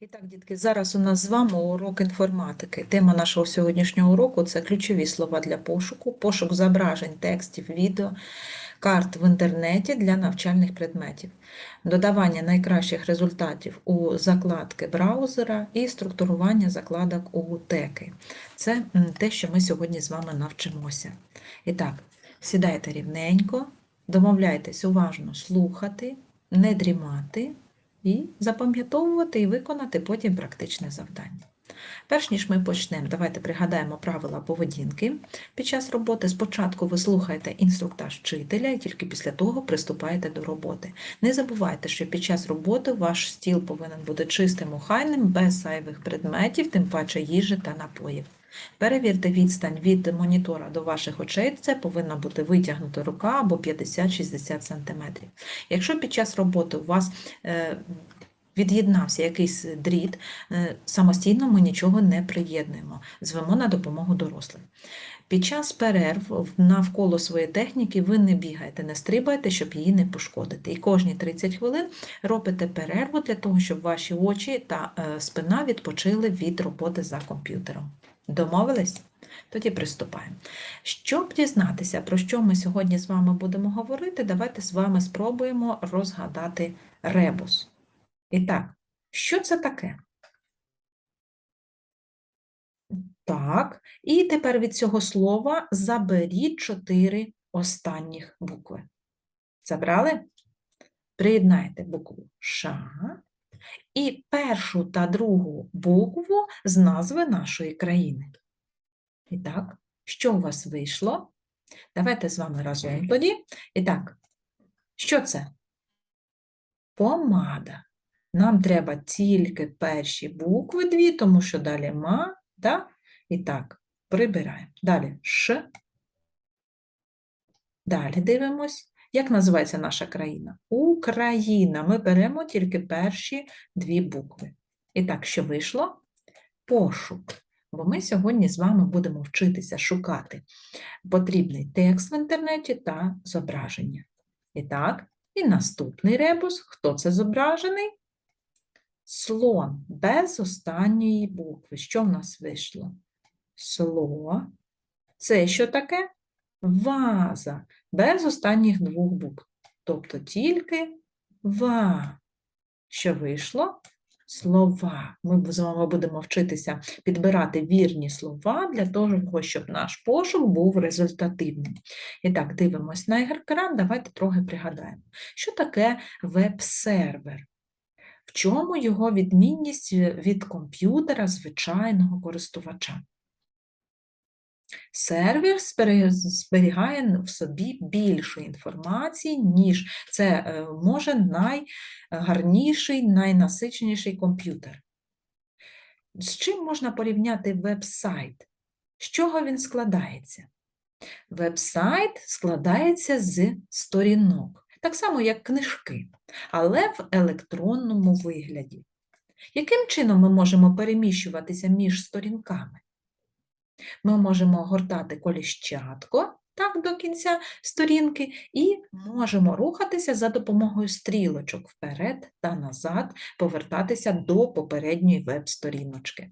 І так, дітки, зараз у нас з вами урок інформатики. Тема нашого сьогоднішнього уроку це ключові слова для пошуку, пошук зображень, текстів, відео, карт в інтернеті для навчальних предметів, додавання найкращих результатів у закладки браузера і структурування закладок у теки. Це те, що ми сьогодні з вами навчимося. І так, сідайте рівненько, домовляйтесь уважно слухати, не дрімати і запам'ятовувати і виконати потім практичне завдання. Перш ніж ми почнемо, давайте пригадаємо правила поведінки. Під час роботи спочатку ви слухаєте інструктаж вчителя і тільки після того приступаєте до роботи. Не забувайте, що під час роботи ваш стіл повинен бути чистим, охайним, без зайвих предметів, тим паче їжі та напоїв. Перевірте відстань від монітора до ваших очей, це повинна бути витягнута рука або 50-60 см. Якщо під час роботи у вас е, від'єднався якийсь дріт, е, самостійно ми нічого не приєднуємо, звемо на допомогу дорослим. Під час перерв навколо своєї техніки ви не бігаєте, не стрибаєте, щоб її не пошкодити. І кожні 30 хвилин робите перерву для того, щоб ваші очі та е, спина відпочили від роботи за комп'ютером. Домовились? Тоді приступаємо. Щоб дізнатися, про що ми сьогодні з вами будемо говорити, давайте з вами спробуємо розгадати ребус. І так, що це таке? Так, і тепер від цього слова заберіть чотири останніх букви. Забрали? Приєднайте букву Ш і першу та другу букву з назви нашої країни. І так, що у вас вийшло? Давайте з вами разом тоді. І так, що це? Помада. Нам треба тільки перші букви дві, тому що далі ма, да? І так, прибираємо. Далі Ш. Далі дивимось. Як називається наша країна? Україна. Ми беремо тільки перші дві букви. І так, що вийшло? Пошук. Бо ми сьогодні з вами будемо вчитися шукати потрібний текст в інтернеті та зображення. І так, і наступний ребус. Хто це зображений? Слон без останньої букви. Що в нас вийшло? Сло. Це що таке? Ваза без останніх двох букв. Тобто тільки ва. Що вийшло? Слова. Ми з вами будемо вчитися підбирати вірні слова для того, щоб наш пошук був результативним. І так, дивимось на екран, давайте трохи пригадаємо. Що таке веб-сервер? В чому його відмінність від комп'ютера звичайного користувача? Сервер зберігає в собі більше інформації, ніж це е, може найгарніший, найнасиченіший комп'ютер. З чим можна порівняти веб-сайт? З чого він складається? Веб-сайт складається з сторінок, так само як книжки, але в електронному вигляді. Яким чином ми можемо переміщуватися між сторінками? Ми можемо гортати коліщатко так до кінця сторінки і можемо рухатися за допомогою стрілочок вперед та назад, повертатися до попередньої веб-сторіночки.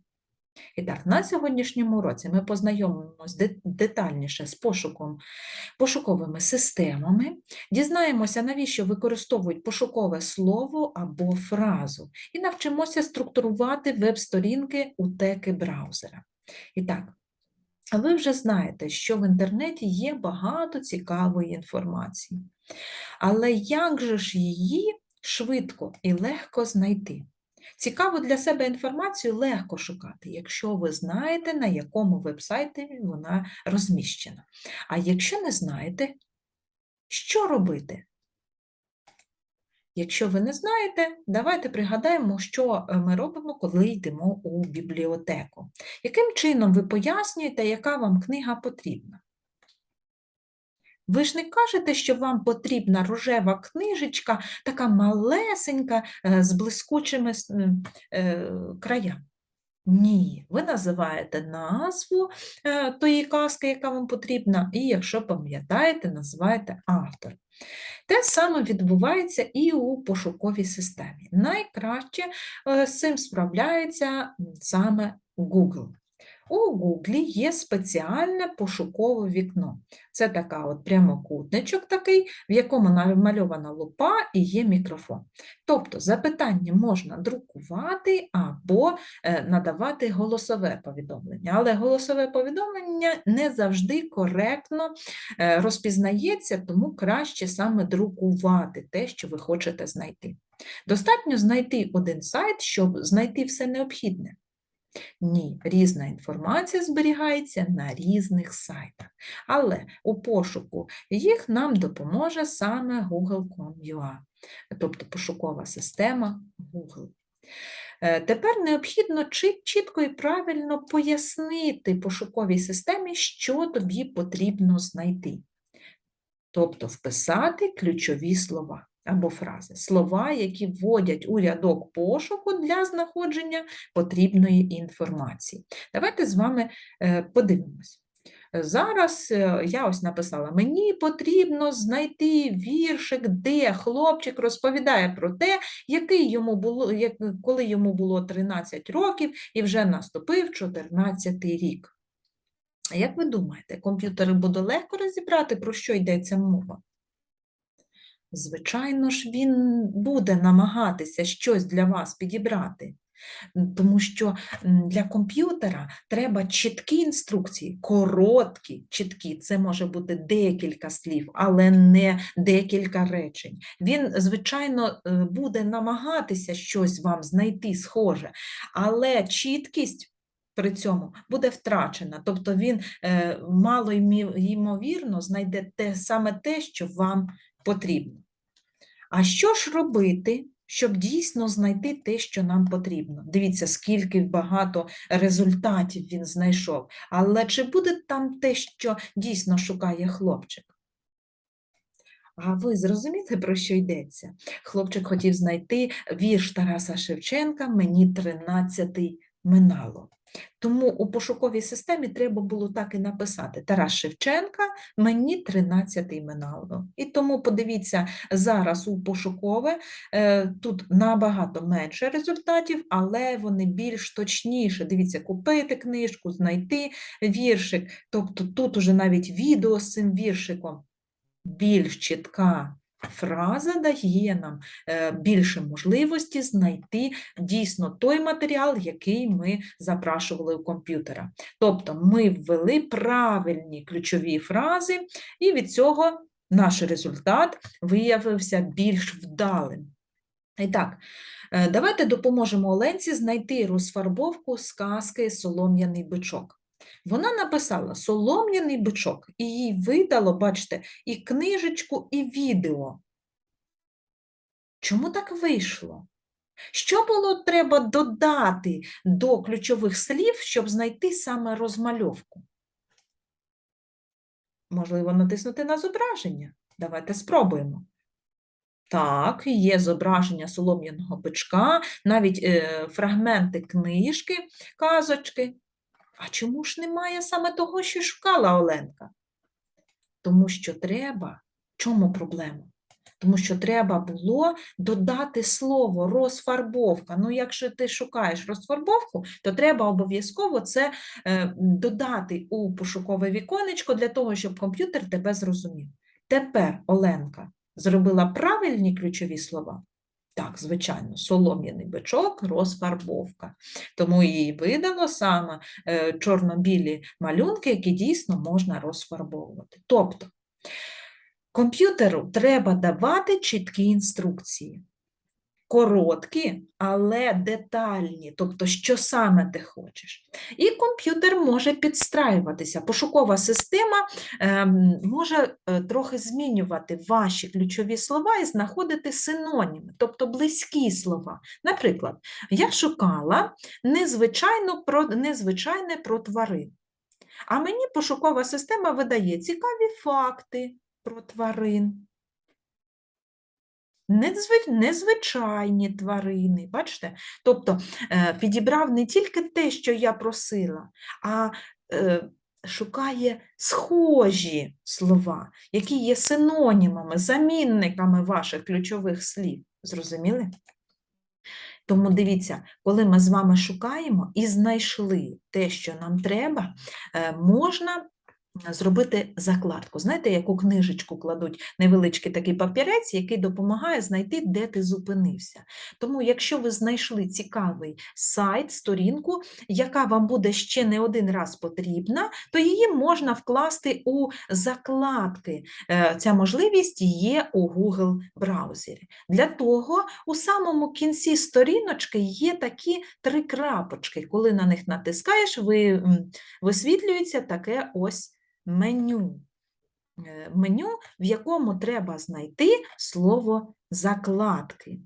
І так, на сьогоднішньому уроці ми познайомимося детальніше з пошуком, пошуковими системами, дізнаємося, навіщо використовують пошукове слово або фразу, і навчимося структурувати веб-сторінки у теки браузера. І так, ви вже знаєте, що в інтернеті є багато цікавої інформації. Але як же ж її швидко і легко знайти? Цікаву для себе інформацію легко шукати, якщо ви знаєте, на якому вебсайті вона розміщена. А якщо не знаєте, що робити? Якщо ви не знаєте, давайте пригадаємо, що е, ми робимо, коли йдемо у бібліотеку. Яким чином ви пояснюєте, яка вам книга потрібна? Ви ж не кажете, що вам потрібна рожева книжечка, така малесенька, е, з блискучими е, краями. Ні, ви називаєте назву е, тої казки, яка вам потрібна, і якщо пам'ятаєте, називаєте автор. Те саме відбувається і у пошуковій системі. Найкраще е, з цим справляється саме Google. У Google є спеціальне пошукове вікно. Це така от прямокутничок такий, в якому намальована лупа і є мікрофон. Тобто запитання можна друкувати або е, надавати голосове повідомлення. Але голосове повідомлення не завжди коректно е, розпізнається, тому краще саме друкувати те, що ви хочете знайти. Достатньо знайти один сайт, щоб знайти все необхідне. Ні, різна інформація зберігається на різних сайтах. Але у пошуку їх нам допоможе саме Google.com.ua, тобто пошукова система Google. Е, Тепер необхідно чітко і правильно пояснити пошуковій системі, що тобі потрібно знайти. Тобто вписати ключові слова або фрази, слова, які вводять у рядок пошуку для знаходження потрібної інформації. Давайте з вами е, подивимось. Зараз е, я ось написала: мені потрібно знайти віршик, де хлопчик розповідає про те, який йому було, коли йому було 13 років і вже наступив 14 рік. А Як ви думаєте, комп'ютери буде легко розібрати, про що йдеться мова? Звичайно ж, він буде намагатися щось для вас підібрати, тому що для комп'ютера треба чіткі інструкції, короткі, чіткі. Це може бути декілька слів, але не декілька речень. Він, звичайно, е, буде намагатися щось вам знайти схоже, але чіткість. При цьому буде втрачена, тобто він е, мало ймовірно знайде те саме те, що вам потрібно. А що ж робити, щоб дійсно знайти те, що нам потрібно? Дивіться, скільки багато результатів він знайшов. Але чи буде там те, що дійсно шукає хлопчик? А ви зрозуміли, про що йдеться? Хлопчик хотів знайти вірш Тараса Шевченка Мені тринадцятий минало. Тому у пошуковій системі треба було так і написати Тарас Шевченка, мені 13 минало. І тому подивіться, зараз у пошукове е, тут набагато менше результатів, але вони більш точніше. Дивіться, купити книжку, знайти віршик. Тобто тут уже навіть відео з цим віршиком більш чітка фраза дає нам е, більше можливості знайти дійсно той матеріал, який ми запрашували у комп'ютера. Тобто ми ввели правильні ключові фрази, і від цього наш результат виявився більш вдалим. І так, е, давайте допоможемо Оленці знайти розфарбовку сказки Солом'яний бичок. Вона написала солом'яний бичок, і їй видало, бачите, і книжечку, і відео. Чому так вийшло? Що було треба додати до ключових слів, щоб знайти саме розмальовку? Можливо, натиснути на зображення. Давайте спробуємо. Так, є зображення солом'яного бичка, навіть е, фрагменти книжки, казочки. А чому ж немає саме того, що шукала Оленка? Тому що треба. Чому проблема? Тому що треба було додати слово розфарбовка. Ну, якщо ти шукаєш розфарбовку, то треба обов'язково це е, додати у пошукове віконечко для того, щоб комп'ютер тебе зрозумів. Тепер Оленка зробила правильні ключові слова. Так, звичайно, солом'яний бичок, розфарбовка. Тому її видано саме е, чорно-білі малюнки, які дійсно можна розфарбовувати. Тобто, комп'ютеру треба давати чіткі інструкції. Короткі, але детальні, тобто, що саме ти хочеш. І комп'ютер може підстраюватися. Пошукова система ем, може е, трохи змінювати ваші ключові слова і знаходити синоніми, тобто близькі слова. Наприклад, я шукала незвичайно про, незвичайне про тварин. А мені пошукова система видає цікаві факти про тварин. Незвичайні тварини, бачите? Тобто е, підібрав не тільки те, що я просила, а е, шукає схожі слова, які є синонімами, замінниками ваших ключових слів. Зрозуміли? Тому дивіться, коли ми з вами шукаємо і знайшли те, що нам треба, е, можна зробити закладку. Знаєте, яку книжечку кладуть невеличкий такий папірець, який допомагає знайти, де ти зупинився. Тому, якщо ви знайшли цікавий сайт, сторінку, яка вам буде ще не один раз потрібна, то її можна вкласти у закладки. Е, Ця можливість є у Google браузері. Для того у самому кінці сторіночки є такі три крапочки. Коли на них натискаєш, ви, висвітлюється таке ось меню. Е, Меню, в якому треба знайти слово закладки.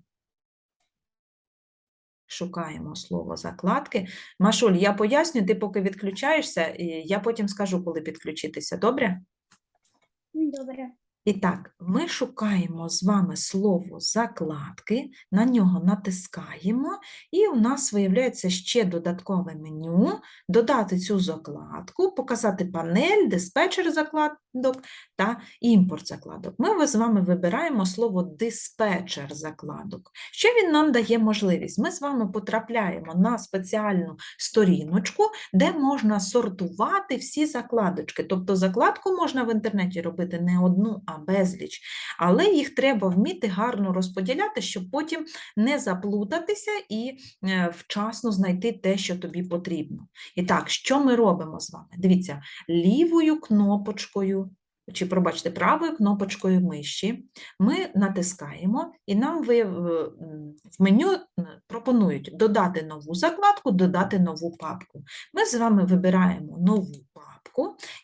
Шукаємо слово закладки. Машуль, я поясню, ти поки відключаєшся, я потім скажу, коли підключитися. Добре? Добре. І так, ми шукаємо з вами слово закладки, на нього натискаємо, і у нас виявляється ще додаткове меню, додати цю закладку, показати панель, диспетчер закладок та імпорт закладок. Ми з вами вибираємо слово диспетчер закладок. Що він нам дає можливість? Ми з вами потрапляємо на спеціальну сторіночку, де можна сортувати всі закладочки. Тобто закладку можна в інтернеті робити не одну, безліч. Але їх треба вміти гарно розподіляти, щоб потім не заплутатися і е, вчасно знайти те, що тобі потрібно. І так, що ми робимо з вами? Дивіться, лівою кнопочкою. Чи, пробачте, правою кнопочкою миші ми натискаємо, і нам ви- в в меню пропонують додати нову закладку, додати нову папку. Ми з вами вибираємо нову папку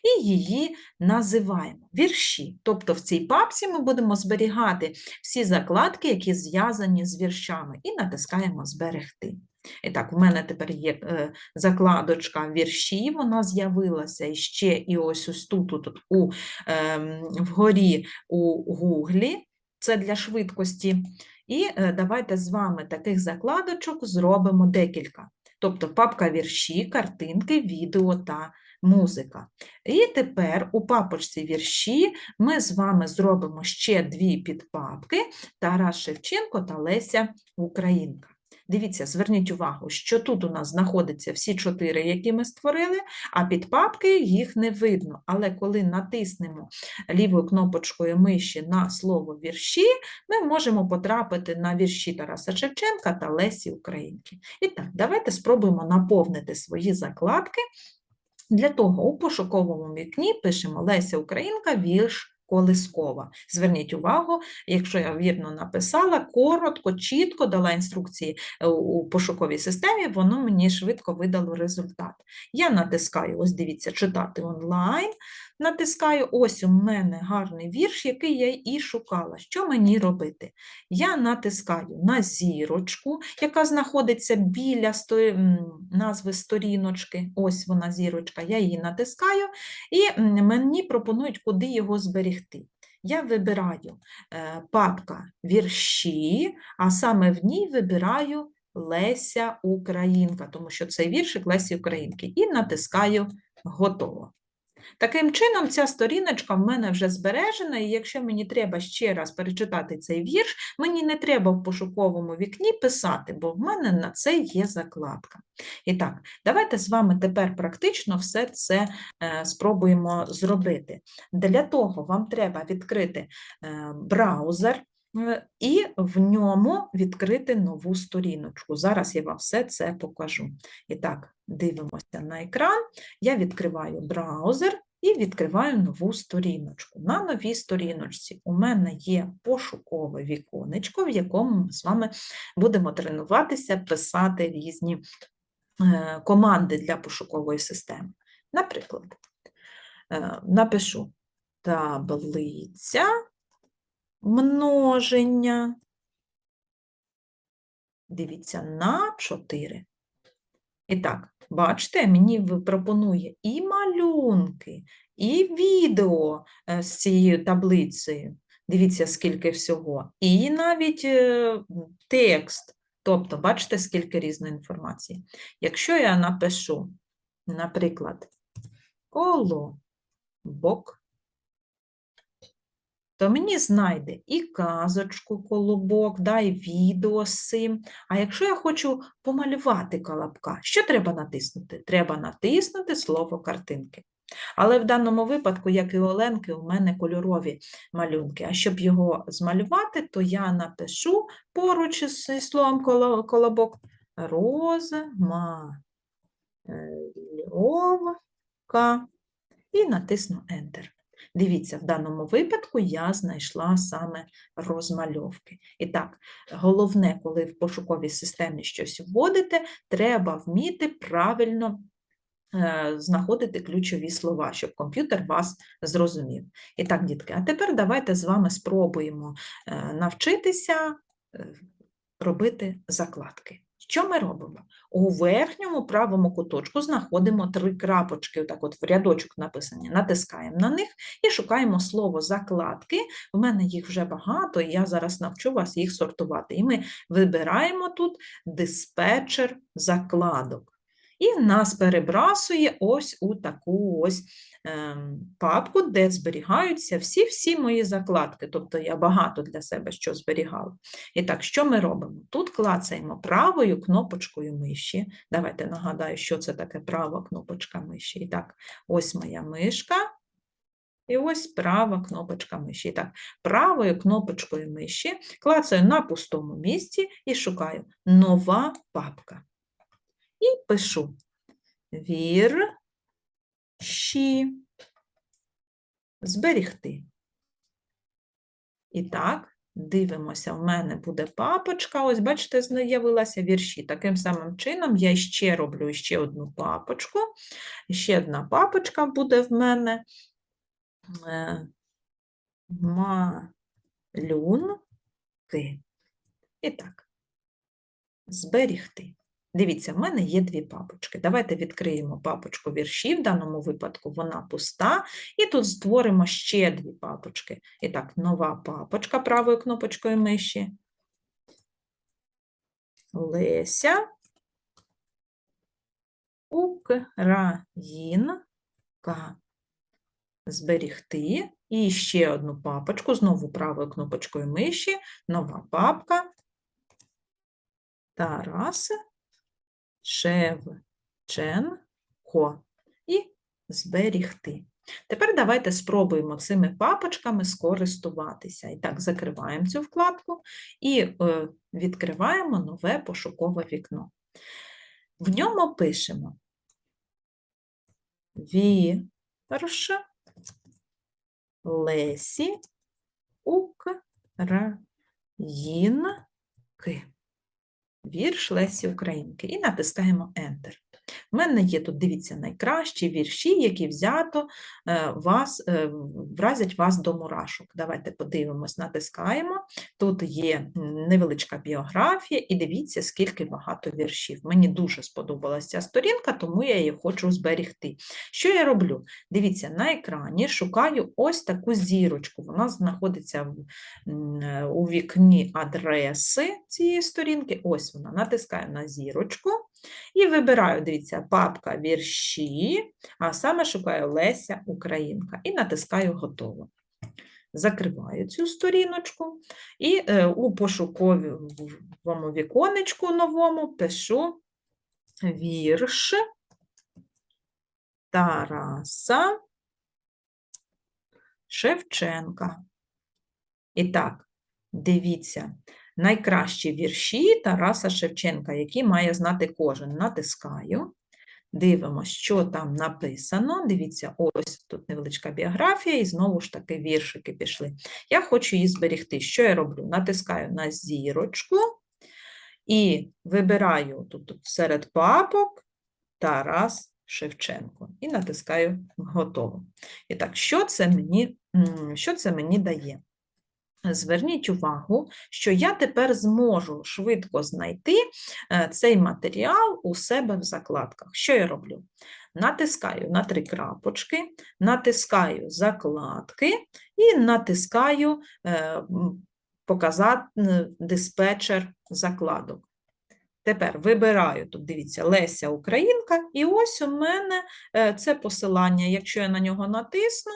і її називаємо вірші. Тобто в цій папці ми будемо зберігати всі закладки, які зв'язані з віршами, і натискаємо Зберегти. І так, у мене тепер є е, закладочка вірші, вона з'явилася і ще і ось ось тут, тут, у, ем, вгорі у Гуглі, це для швидкості. І е, давайте з вами таких закладочок зробимо декілька. Тобто папка вірші, картинки, відео та музика. І тепер у папочці вірші ми з вами зробимо ще дві підпапки Тарас Шевченко та Леся Українка. Дивіться, зверніть увагу, що тут у нас знаходяться всі чотири, які ми створили, а під папки їх не видно. Але коли натиснемо лівою кнопочкою миші на слово вірші, ми можемо потрапити на вірші Тараса Шевченка та Лесі Українки. І так, давайте спробуємо наповнити свої закладки. Для того у пошуковому вікні пишемо Леся Українка, вірш Колискова. Зверніть увагу, якщо я вірно написала, коротко, чітко дала інструкції е, у пошуковій системі, воно мені швидко видало результат. Я натискаю, ось дивіться, читати онлайн. Натискаю, ось у мене гарний вірш, який я і шукала. Що мені робити? Я натискаю на зірочку, яка знаходиться біля назви сторіночки. Ось вона зірочка, я її натискаю, і мені пропонують, куди його зберегти. Я вибираю е, папка вірші, а саме в ній вибираю Леся Українка, тому що це віршик Лесі Українки, і натискаю Готово. Таким чином, ця сторіночка в мене вже збережена, і якщо мені треба ще раз перечитати цей вірш, мені не треба в пошуковому вікні писати, бо в мене на це є закладка. І так, давайте з вами тепер практично все це е, спробуємо зробити. Для того вам треба відкрити е, браузер. Е, І в ньому відкрити нову сторіночку. Зараз я вам все це покажу. І так, дивимося на екран. Я відкриваю браузер і відкриваю нову сторіночку. На новій сторіночці у мене є пошукове віконечко, в якому ми з вами будемо тренуватися писати різні е, команди для пошукової системи. Наприклад, е, напишу таблиця множення. Дивіться, на 4. І так, бачите, мені пропонує і малюнки, і відео е, з цією таблицею. Дивіться, скільки всього. І навіть е, текст. Тобто, бачите, скільки різної інформації. Якщо я напишу, наприклад, колобок, то мені знайде і казочку колобок, да, і відео з цим. А якщо я хочу помалювати колобка, що треба натиснути? Треба натиснути слово картинки. Але в даному випадку, як і Оленки, у мене кольорові малюнки. А щоб його змалювати, то я напишу поруч із словом колобок розмальовка і натисну Enter. Дивіться, в даному випадку я знайшла саме розмальовки. І так, головне, коли в пошуковій системі щось вводите, треба вміти правильно е, знаходити ключові слова, щоб комп'ютер вас зрозумів. І так, дітки, а тепер давайте з вами спробуємо е, навчитися е, робити закладки. Що ми робимо? У верхньому правому куточку знаходимо три крапочки, отак от в рядочок написані, натискаємо на них і шукаємо слово закладки. У мене їх вже багато, і я зараз навчу вас їх сортувати. І ми вибираємо тут диспетчер закладок. І нас перебрасує ось у таку ось папку, де зберігаються всі-всі мої закладки. Тобто я багато для себе що зберігала. І так, що ми робимо? Тут клацаємо правою кнопочкою миші. Давайте нагадаю, що це таке права кнопочка миші. І так, ось моя мишка. І ось права кнопочка миші. Так, правою кнопочкою миші клацаю на пустому місці і шукаю нова папка. І пишу вірші. Зберігти. І так, дивимося, в мене буде папочка. Ось, бачите, з'явилася вірші. Таким самим чином я ще роблю ще одну папочку. Ще одна папочка буде в мене. Е, Малюнки. І так, зберігти. Дивіться, в мене є дві папочки. Давайте відкриємо папочку вірші, в даному випадку вона пуста, і тут створимо ще дві папочки. І так, нова папочка правою кнопочкою миші. Леся. Українка. Зберігти. І ще одну папочку, знову правою кнопочкою миші, нова папка. Тарас Шевченко і зберігти. Тепер давайте спробуємо цими папочками скористуватися. І так, закриваємо цю вкладку і е, відкриваємо нове пошукове вікно. В ньому пишемо вірш Лесі Українки вірш Лесі Українки і натискаємо Enter. У мене є тут, дивіться, найкращі вірші, які взято е, вас, е, вразять вас до мурашок. Давайте подивимось, натискаємо. Тут є невеличка біографія, і дивіться, скільки багато віршів. Мені дуже сподобалася ця сторінка, тому я її хочу зберігти. Що я роблю? Дивіться, на екрані шукаю ось таку зірочку. Вона знаходиться е, у вікні адреси цієї сторінки. Ось вона. Натискаю на зірочку і вибираю, дивіться, папка вірші, а саме шукаю Леся Українка і натискаю готово. Закриваю цю сторіночку і е, у пошуковому віконечку новому пишу вірш Тараса Шевченка. І так, дивіться, найкращі вірші Тараса Шевченка, які має знати кожен. Натискаю, дивимося, що там написано. Дивіться, ось тут невеличка біографія, і знову ж таки віршики пішли. Я хочу її зберегти. Що я роблю? Натискаю на зірочку і вибираю тут, тут серед папок Тарас Шевченко. І натискаю готово. І так, що це мені, що це мені дає? Зверніть увагу, що я тепер зможу швидко знайти е, цей матеріал у себе в закладках. Що я роблю? Натискаю на три крапочки, натискаю закладки і натискаю е, показати диспетчер закладок. Тепер вибираю тут, дивіться, Леся Українка, і ось у мене е, це посилання. Якщо я на нього натисну,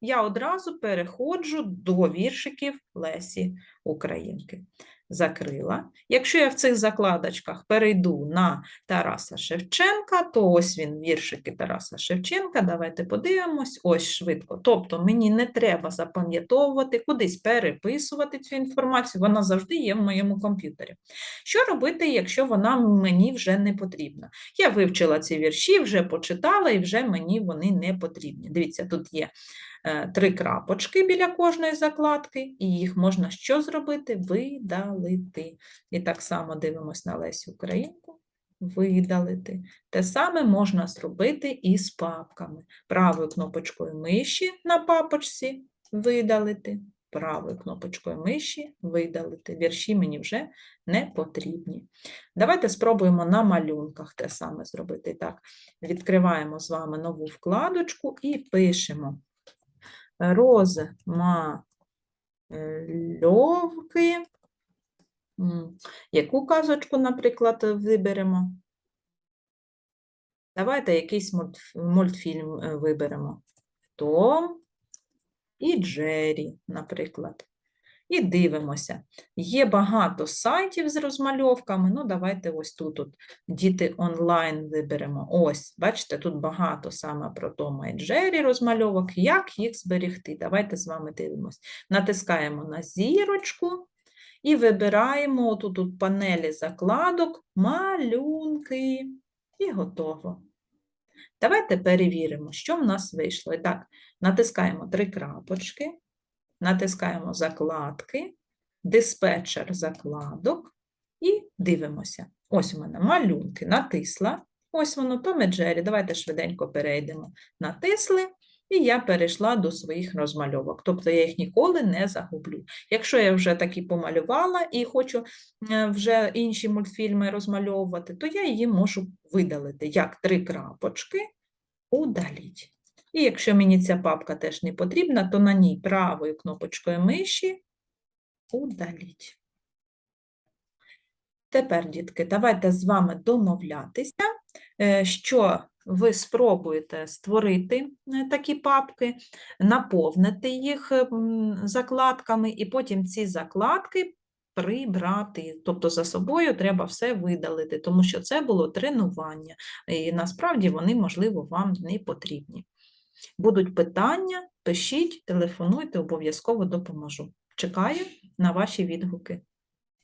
я одразу переходжу до віршиків Лесі Українки. Закрила. Якщо я в цих закладочках перейду на Тараса Шевченка, то ось він, віршики Тараса Шевченка. Давайте подивимось, ось швидко. Тобто мені не треба запам'ятовувати, кудись переписувати цю інформацію, вона завжди є в моєму комп'ютері. Що робити, якщо вона мені вже не потрібна? Я вивчила ці вірші, вже почитала, і вже мені вони не потрібні. Дивіться, тут є три крапочки біля кожної закладки, і їх можна що зробити? Видалити. І так само дивимось на Лесю Українку. Видалити. Те саме можна зробити і з папками. Правою кнопочкою миші на папочці видалити, правою кнопочкою миші видалити. Вірші мені вже не потрібні. Давайте спробуємо на малюнках те саме зробити. Так, відкриваємо з вами нову вкладочку і пишемо розмальовки. Яку казочку, наприклад, виберемо? Давайте якийсь мультфільм е, виберемо. Том і Джері, наприклад. І дивимося. Є багато сайтів з розмальовками. Ну, давайте ось тут от діти онлайн виберемо. Ось, бачите, тут багато саме про Тома і Джері розмальовок. Як їх зберегти? Давайте з вами дивимось. Натискаємо на зірочку і вибираємо тут у панелі закладок малюнки. І готово. Давайте перевіримо, що в нас вийшло. І так, натискаємо три крапочки, натискаємо закладки, диспетчер закладок і дивимося. Ось у мене малюнки, натисла. Ось воно, Том і Джері. Давайте швиденько перейдемо. Натисли, і я перейшла до своїх розмальовок. Тобто я їх ніколи не загублю. Якщо я вже такі помалювала і хочу е, вже інші мультфільми розмальовувати, то я її можу видалити як три крапочки, удаліть. І якщо мені ця папка теж не потрібна, то на ній правою кнопочкою миші удаліть. Тепер, дітки, давайте з вами домовлятися, е, що ви спробуєте створити е, такі папки, наповнити їх е, закладками, і потім ці закладки прибрати. Тобто за собою треба все видалити, тому що це було тренування, і насправді вони, можливо, вам не потрібні. Будуть питання, пишіть, телефонуйте, обов'язково допоможу. Чекаю на ваші відгуки.